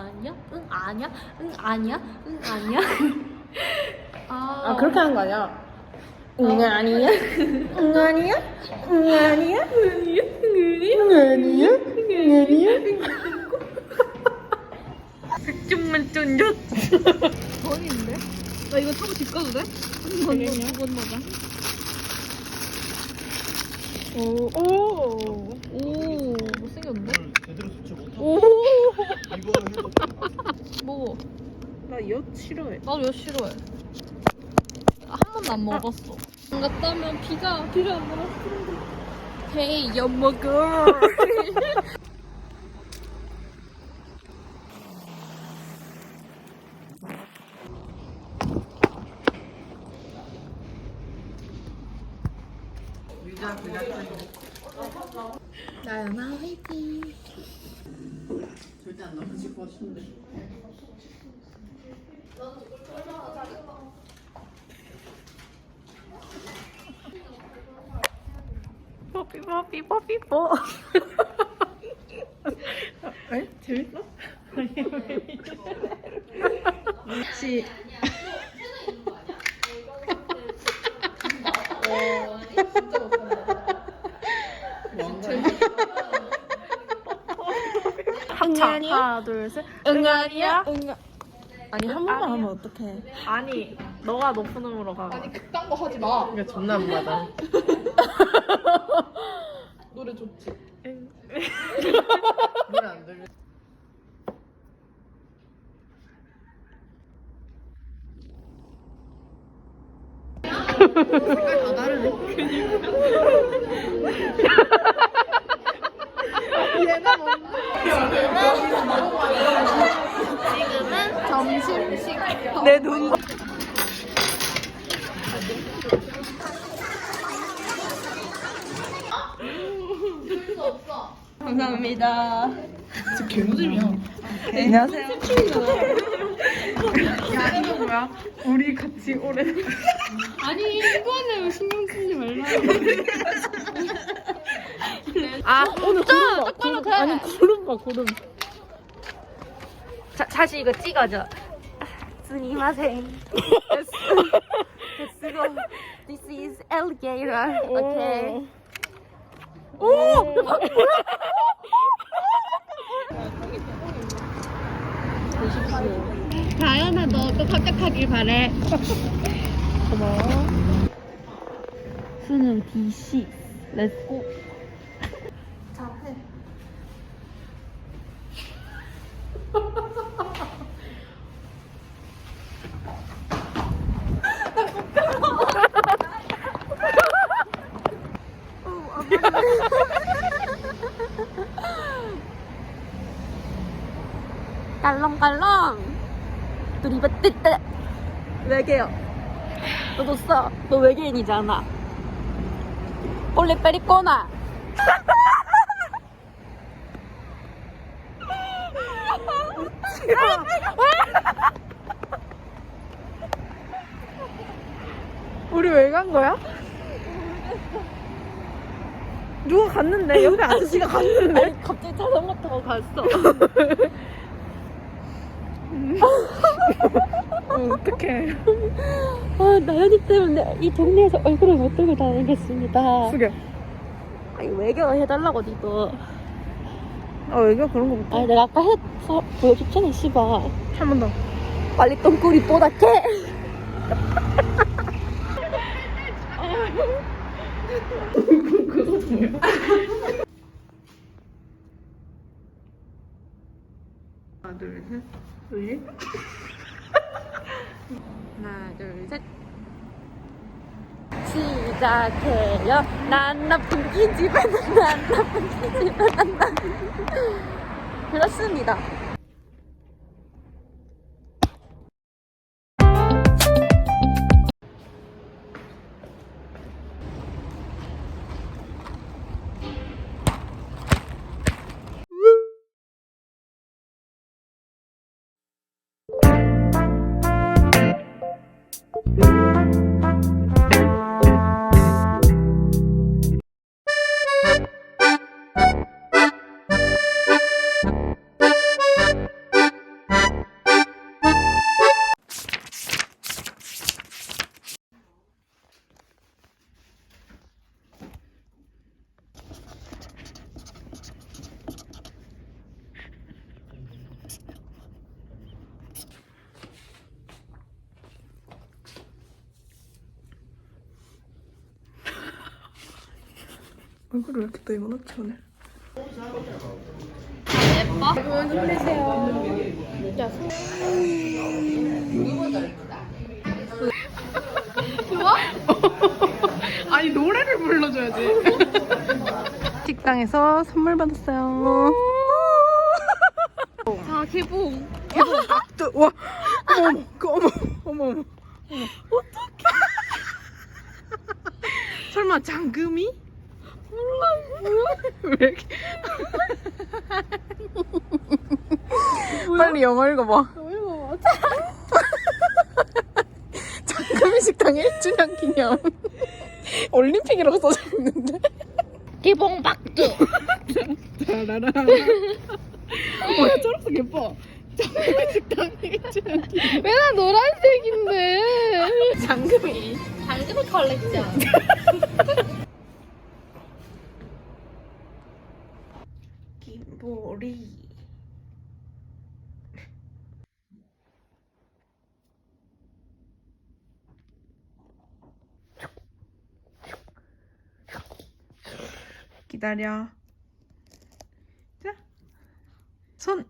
아니야? 응 아니야? 응 아니야? 응 아니야? 아, 아 그렇게 하는 거 아니야? 응 아니야? 응 아니야? 응 아니야? 응 아니야? 응 아니야? 백종만 쫀득 버리는데? 나 이거 타고 집 가도 돼? 한번 건너자 오, 오. 오 못생겼는데? 제대로 수치 못하고 해도 뭐? 나엿 싫어해. 나도 이거 싫어해. 한 번도 안 먹어봤어. 안 갔다면 비가 비를 안 먹었어 Hey 여보 girl 나연아 화이팅 절대 안 넘어질 것 같은데. 뽀삐 뽀 삐 뽀 삐 뽀 에? 재밌어? 혹시 합차 하 나 둘셋 응아리야 응. 아니 한 번만 하면 어떡해? 아니 너가 높은 음으로 가 아니 그딴 거 하지 마. 이거 존나 안 맞아. 노래 좋지. 노래 안 들려. 내 눈 감사합니다. 진짜 개무짐이야. 안녕하세요. 야, 이거 뭐야? 우리 같이 오래. 아니 이거는 신경 쓰지 말라 아 오늘 구름 봐. 똑바로 돼. 아니 구름 봐 구름. 자, 다시 이거 찍어줘. 스미마생. Let's go. This is alligator. Okay. 오! 대박 뭐야? 다현아 너도 합격하길 바래. 고마워. 수능 DC. 렛츠고. 깔렁깔렁. 두리바 뜨뜨. 외계요. 너도 써. 너 외계인이잖아. 올레 빼리꼬나. 우리 왜 간 거야? 누가 갔는데? 옆에 아저씨가 갔는데? 아니, 갑자기 자전거 타고 갔어. 어, 어떡해. 아, 나연이 때문에 이 동네에서 얼굴을 못 들고 다니겠습니다. 숙여. 아니, 외교 해달라고, 니도. 아, 왜가 그런 거 못해? 아니, 내가 아까 해서 보여줬잖아, 씨발. 한번 더. 빨리 똥꼬리 뽀닥해! 하나, 둘, 셋. 왜? 하나, 둘, 셋. 시작해요. 난 나쁜 기집애는 난 나쁜 기집애는 난. 그렇습니다. 얼굴을 왜 이렇게 또 입어놓지 오늘? 예뻐? 아니 노래를 불러줘야지. 식당에서 선물 받았어요. 자 개봉 또, 와, 어머, 그 어머, 어머, 어머. 어떡해. 설마 장금이? 왜 이렇게? 빨리 영어 읽어봐. 장금이 식당 1주년 기념. 올림픽이라고 써져 있는데. 개봉 박두 짜라라. 뭐야, 초록색 예뻐. 장금이 식당 1주년 기념. 왜 나 노란색인데 장금이. 당근 컬렉션 김보리. 기다려. 자, 손,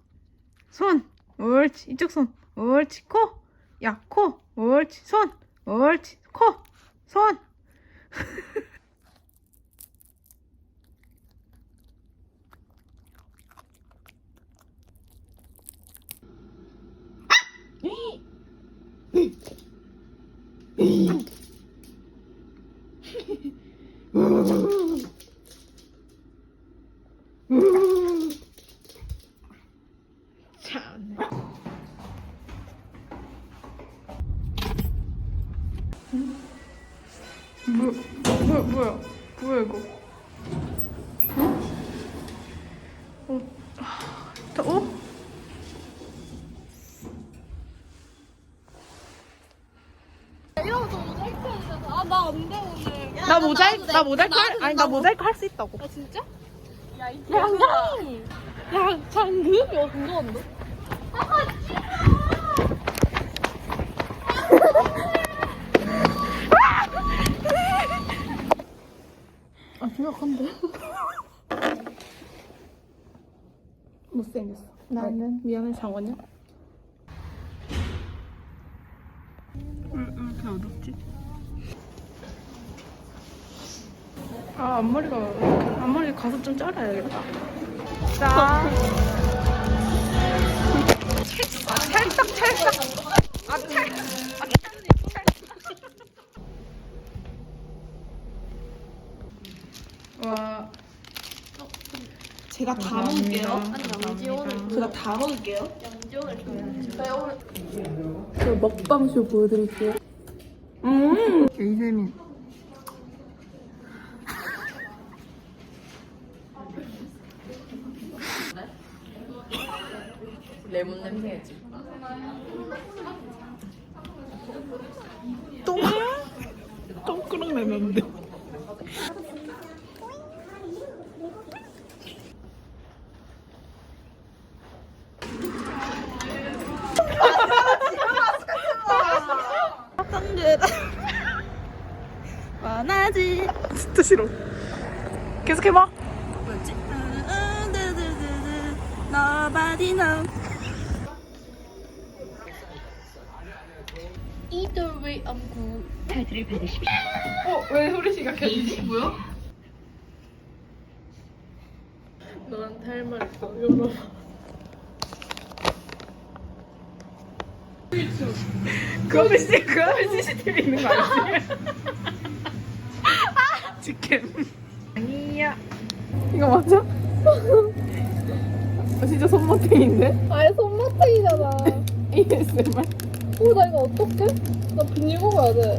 손, 옳지. 이쪽 손, 옳지. 코, 야, 코, 옳지. 손, 옳지. 코, 손. 뭐, 뭐야, 뭐야, 뭐야 이거? 어? 어, 아, 다- 어? 이러면서 모자이크 해야 아나 안돼 오늘 나 모자이크, 나 모자이크, 할, 아니 나 모자이크 할 수 있다고. 아 진짜? 양장이 야 장금이 어 궁금한데? 아 심각한데? 못생겼어. 나는 미안해 장원이야. 왜, 왜 이렇게 어둡지? 아 앞머리가 앞머리 가서 좀 잘라야겠다. 자. 아, 찰싹 찰싹. 아 찰. 아 찰. 와. 제가 다 먹을게요. 아니 양지원을 제가 다 먹을게요. 양지원을 좋아해 저 먹방쇼 보여드릴게요. 음. 이세민. 레몬 냄새지 똥. 똥꾸렁 내는데. 원하지. 진짜 싫어. 계속 해봐. 뭐지? Nobody know. 이돌의 암구 어, 왜 소리 시작했지? 뭐야? 너한테 할 말 있어. 열어봐. 그거는 씨, 그거는 CCTV 있는 거 아니지? 직캠. 아니야. 이거 맞아? 어, 진짜 손모탱인데? 아예 손마탱이잖아 ASMR. 어, 나 이거 어떡해? 나 비닐 먹어야 돼.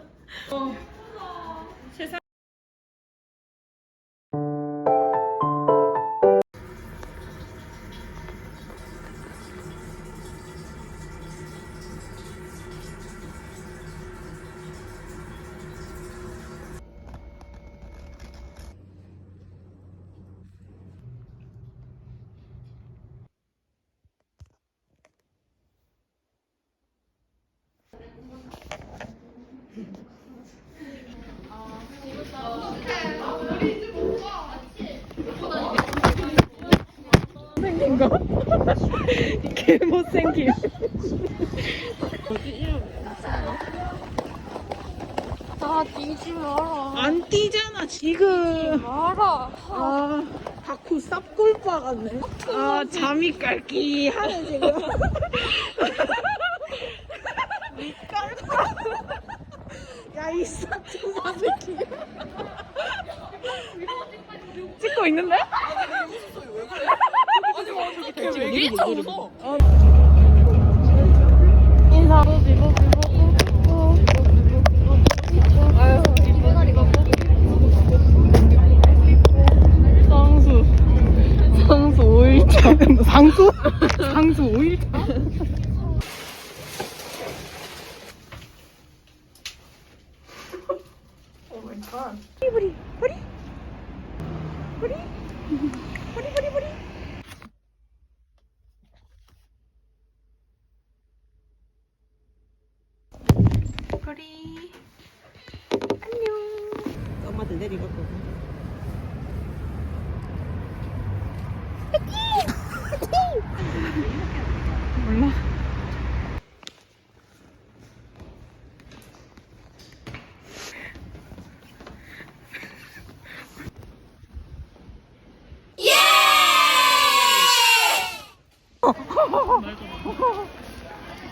생긴 거? 개 못생김. 나 뛰지 마라. 안 뛰잖아 지금. 마라. 아 다쿠 쌉꿀빠 같네. 아 잠이 깔기 하네 지금. 야이 쌉주사 새끼. 찍고 있는데? 왜 이렇게 웃어? 인사. 아유, 이쁘다리가 상수. 상수 5일차. 상수? 상수 5일차? 엄마들 내리갔거든. 몰라.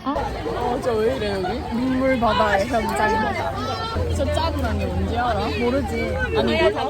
어, 저 왜 이래, 여기? 눈물 바다의 현장입니다. 저 짜증난 게 뭔지 알아? 모르지. 아니, 뭐,